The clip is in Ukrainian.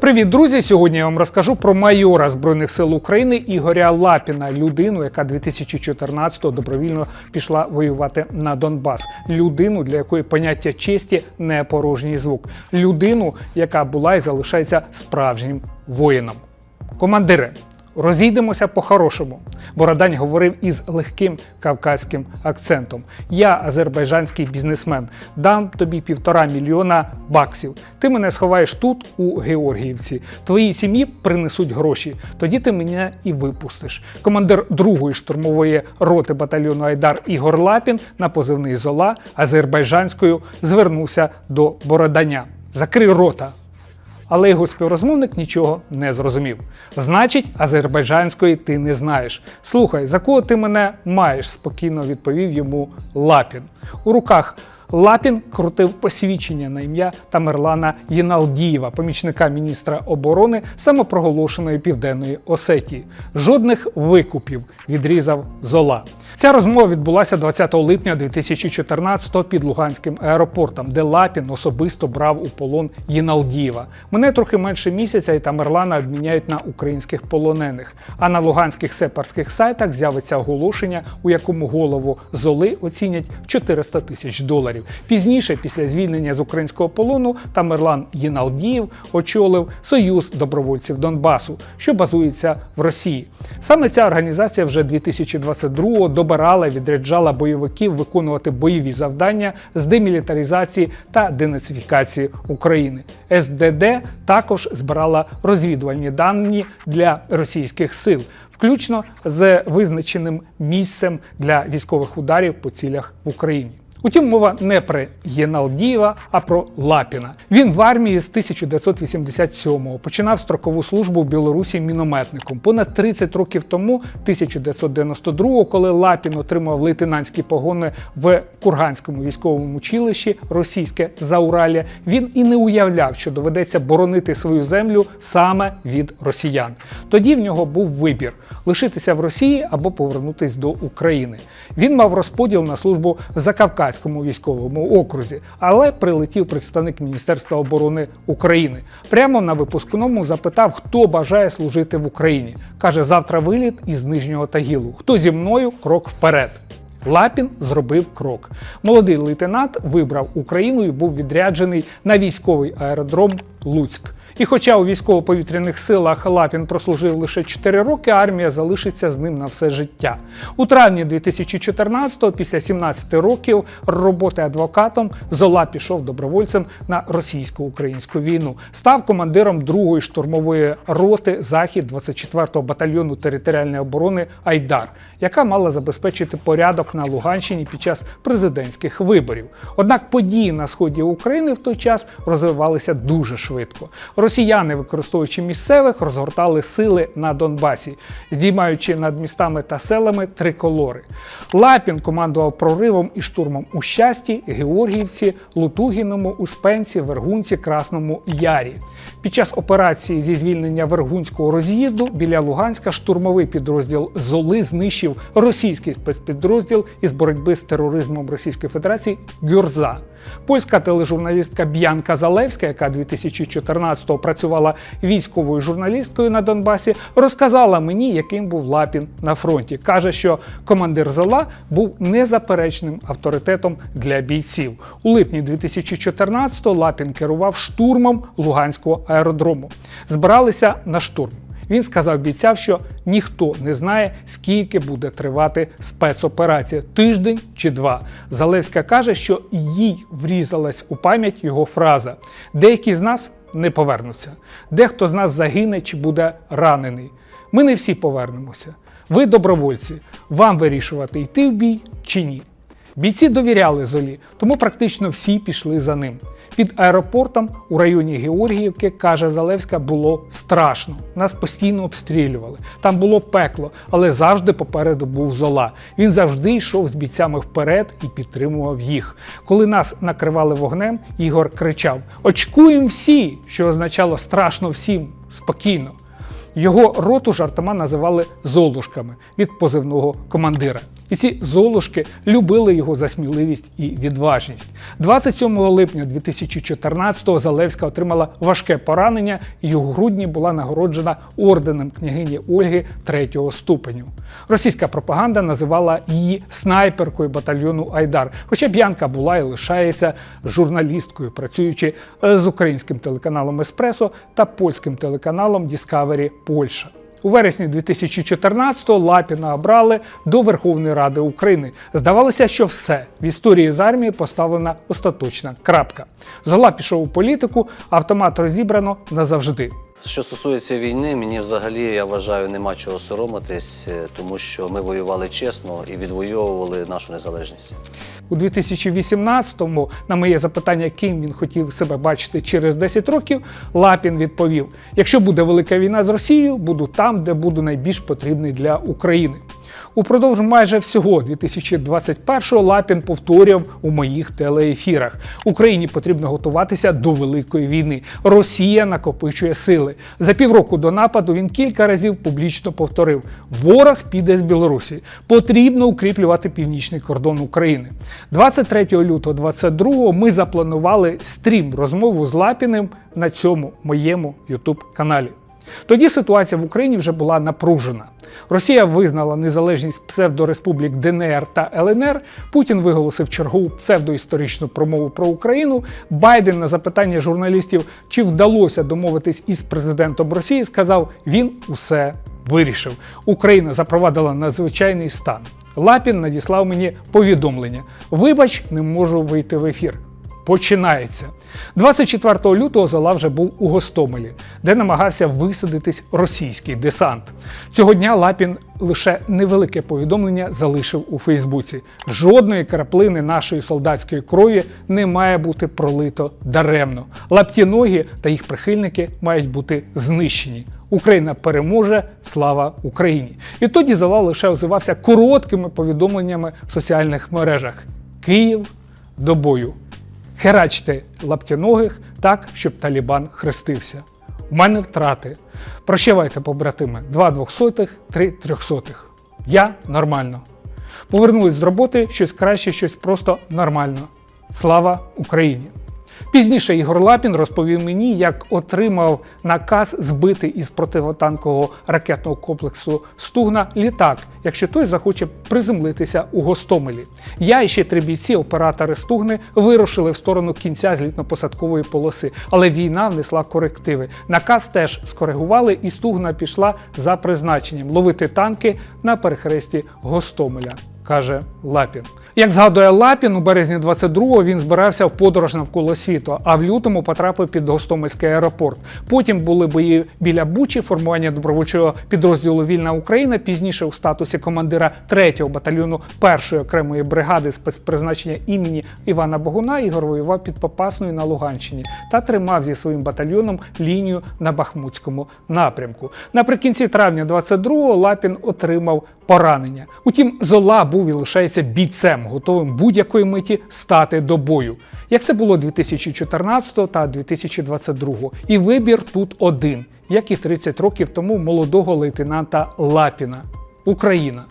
Привіт, друзі! Сьогодні я вам розкажу про майора Збройних сил України Ігоря Лапіна, людину, яка 2014-го добровільно пішла воювати на Донбас. Людину, для якої поняття честі не порожній звук. Людину, яка була і залишається справжнім воїном. Командири, розійдемося по-хорошому. Бородань говорив із легким кавказьким акцентом. Я азербайджанський бізнесмен, дам тобі півтора мільйона баксів. Ти мене сховаєш тут, у Георгіївці. Твоїй сім'ї принесуть гроші. Тоді ти мене і випустиш. Командир другої штурмової роти батальйону Айдар Ігор Лапін на позивний Зола азербайджанською звернувся до Бороданя. Закрий рота. Але його співрозмовник нічого не зрозумів. Значить, азербайджанської ти не знаєш. Слухай, за кого ти мене маєш? спокійно відповів йому Лапін. У руках Лапін крутив посвідчення на ім'я Тамерлана Єналдієва, помічника міністра оборони самопроголошеної південної Осетії. Жодних викупів відрізав Зола. Ця розмова відбулася 20 липня 2014-го під Луганським аеропортом, де Лапін особисто брав у полон Єналдієва. Мене трохи менше місяця, і Тамерлана обміняють на українських полонених. А на луганських сепарських сайтах з'явиться оголошення, у якому голову Золи оцінять в 400 тисяч доларів. Пізніше, після звільнення з українського полону, Тамерлан Єналдієв очолив Союз добровольців Донбасу, що базується в Росії. Саме ця організація вже 2022-го добирала відряджала бойовиків виконувати бойові завдання з демілітаризації та денацифікації України. СДД також збирала розвідувальні дані для російських сил, включно з визначеним місцем для військових ударів по цілях в Україні. Утім, мова не про Єналдієва, а про Лапіна. Він в армії з 1987-го починав строкову службу в Білорусі мінометником. Понад 30 років тому, 1992-го, коли Лапін отримав лейтенантські погони в Курганському військовому училищі російське Зауралля, він і не уявляв, що доведеться боронити свою землю саме від росіян. Тоді в нього був вибір лишитися в Росії або повернутися до України. Він мав розподіл на службу в Закавказькому військовому окрузі, але прилетів представник Міністерства оборони України. Прямо на випускному запитав, хто бажає служити в Україні. Каже, завтра виліт із Нижнього Тагілу. Хто зі мною крок вперед. Лапін зробив крок. Молодий лейтенант вибрав Україну і був відряджений на військовий аеродром Луцьк. І хоча у військово-повітряних силах Лапін прослужив лише 4 роки, армія залишиться з ним на все життя. У травні 2014-го, після 17 років роботи адвокатом, Зола пішов добровольцем на російсько-українську війну. Став командиром другої штурмової роти захід 24-го батальйону територіальної оборони Айдар, яка мала забезпечити порядок на Луганщині під час президентських виборів. Однак події на сході України в той час розвивалися дуже швидко. Росіяни, використовуючи місцевих, розгортали сили на Донбасі, здіймаючи над містами та селами триколори. Лапін командував проривом і штурмом у Щасті, Георгіївці, Лутугіному, Успенці, Вергунці, Красному Ярі. Під час операції зі звільнення Вергунського роз'їзду біля Луганська штурмовий підрозділ Золи знищив російський спецпідрозділ із боротьби з тероризмом Російської Федерації Гюрза. Польська тележурналістка Б'янка Залевська, яка 2014-го працювала військовою журналісткою на Донбасі, розказала мені, яким був Лапін на фронті. Каже, що командир Зола був незаперечним авторитетом для бійців. У липні 2014-го Лапін керував штурмом Луганського аеродрому. Збиралися на штурм. Він сказав бійцям, що ніхто не знає, скільки буде тривати спецоперація тиждень чи два. Залевська каже, що їй врізалась у пам'ять його фраза: деякі з нас не повернуться, дехто з нас загине чи буде ранений. Ми не всі повернемося. Ви добровольці, вам вирішувати, йти в бій чи ні. Бійці довіряли Золі, тому практично всі пішли за ним. Під аеропортом у районі Георгіївки, каже Залевська, було страшно. Нас постійно обстрілювали. Там було пекло, але завжди попереду був зола. Він завжди йшов з бійцями вперед і підтримував їх. Коли нас накривали вогнем, Ігор кричав: Очкуємо всі! що означало страшно всім, спокійно. Його роту жартома називали золушками від позивного командира. І ці золушки любили його за сміливість і відважність. 27 липня 2014-го Залевська отримала важке поранення і у грудні була нагороджена орденом княгині Ольги третього ступеню. Російська пропаганда називала її снайперкою батальйону Айдар. Хоча Б'янка була і лишається журналісткою, працюючи з українським телеканалом Еспресо та польським телеканалом Discovery Польща. У вересні 2014-го Лапіна обрали до Верховної Ради України. Здавалося, що все в історії з армії поставлена остаточна крапка. Зола пішов у політику, автомат розібрано назавжди. Що стосується війни, мені взагалі я вважаю, нема чого соромитись, е, тому що ми воювали чесно і відвоювали нашу незалежність. У 2018-му на моє запитання, ким він хотів себе бачити через 10 років, Лапін відповів: якщо буде велика війна з Росією, буду там, де буду найбільш потрібний для України. Упродовж майже всього 2021-го Лапін повторював у моїх телеефірах: Україні потрібно готуватися до великої війни. Росія накопичує сили. За півроку до нападу він кілька разів публічно повторив: ворог піде з Білорусі. Потрібно укріплювати північний кордон України. 23 лютого 22 ми запланували стрім розмову з Лапіним на цьому моєму youtube каналі. Тоді ситуація в Україні вже була напружена. Росія визнала незалежність псевдореспублік ДНР та ЛНР. Путін виголосив чергову псевдоісторичну промову про Україну. Байден на запитання журналістів, чи вдалося домовитись із президентом Росії, сказав: він усе вирішив. Україна запровадила надзвичайний стан. Лапін надіслав мені повідомлення: Вибач, не можу вийти в ефір починається. 24 лютого Зола вже був у Гостомелі, де намагався висадитись російський десант. Цього дня Лапін лише невелике повідомлення залишив у Фейсбуці. Жодної краплини нашої солдатської крові не має бути пролито даремно. Лаптіногі та їх прихильники мають бути знищені. Україна переможе, слава Україні! І тоді Зола лише озивався короткими повідомленнями в соціальних мережах. Київ до бою. Херачте лаптяногих так, щоб Талібан хрестився. У мене втрати. Прощавайте, побратими, два двохсотих, три трьохсотих. Я нормально. Повернулись з роботи щось краще, щось просто нормально. Слава Україні! Пізніше Ігор Лапін розповів мені, як отримав наказ збити із противотанкового ракетного комплексу Стугна літак, якщо той захоче приземлитися у Гостомелі. Я і ще три бійці, оператори Стугни, вирушили в сторону кінця злітно-посадкової полоси, але війна внесла корективи. Наказ теж скоригували, і Стугна пішла за призначенням ловити танки на перехресті Гостомеля каже Лапін. Як згадує Лапін, у березні 22-го він збирався в подорож навколо світу, а в лютому потрапив під Гостомельський аеропорт. Потім були бої біля Бучі, формування добровольчого підрозділу Вільна Україна. Пізніше у статусі командира 3-го батальйону першої окремої бригади спецпризначення імені Івана Богуна Ігор воював під Попасною на Луганщині та тримав зі своїм батальйоном лінію на Бахмутському напрямку. Наприкінці травня 22-го Лапін отримав поранення. Утім, Зола був і лишається бійцем, готовим будь-якої миті стати до бою. Як це було 2014 та 2022. І вибір тут один, як і 30 років тому молодого лейтенанта Лапіна Україна.